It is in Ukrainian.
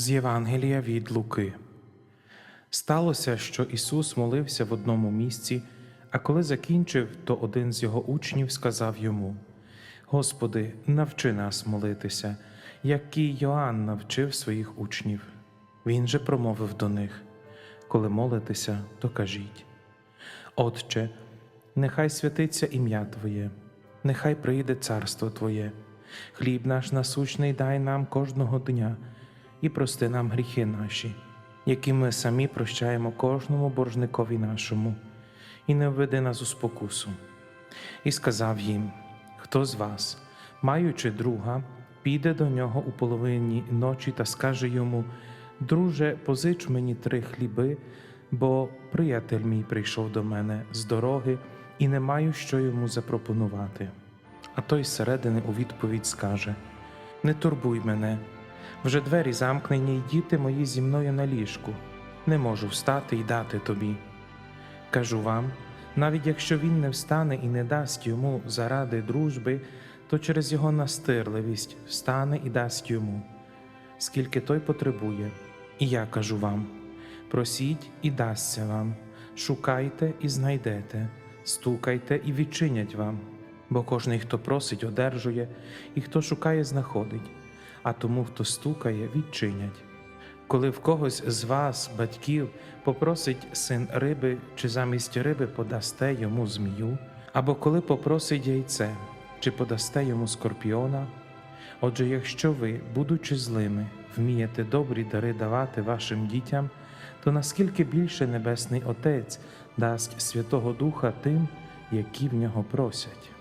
З Євангелія від Луки. Сталося, що Ісус молився в одному місці, а коли закінчив, то один з його учнів сказав йому: Господи, навчи нас молитися, як і Йоанн навчив своїх учнів. Він же промовив до них: Коли молитеся, то кажіть. Отче, нехай святиться ім'я Твоє, нехай прийде царство Твоє, хліб наш насущний дай нам кожного дня і прости нам гріхи наші, які ми самі прощаємо кожному боржникові нашому, і не введи нас у спокусу. І сказав їм: Хто з вас, маючи друга, піде до нього у половині ночі та скаже йому: Друже, позич мені три хліби, бо приятель мій прийшов до мене з дороги, і не маю що йому запропонувати. А той зсередини у відповідь скаже: Не турбуй мене, вже двері замкнені, й діти мої зі мною на ліжку, не можу встати й дати тобі. Кажу вам, навіть якщо він не встане і не дасть йому заради дружби, то через його настирливість встане і дасть йому, скільки той потребує. І я кажу вам: просіть і дасться вам, шукайте і знайдете, стукайте і відчинять вам. Бо кожний, хто просить, одержує, і хто шукає, знаходить, а тому, хто стукає, відчинять. Коли в когось з вас, батьків, попросить син риби, чи замість риби подасте йому змію, або коли попросить яйце, чи подасте йому скорпіона. Отже, якщо ви, будучи злими, вмієте добрі дари давати вашим дітям, то наскільки більше Небесний Отець дасть Святого Духа тим, які в нього просять.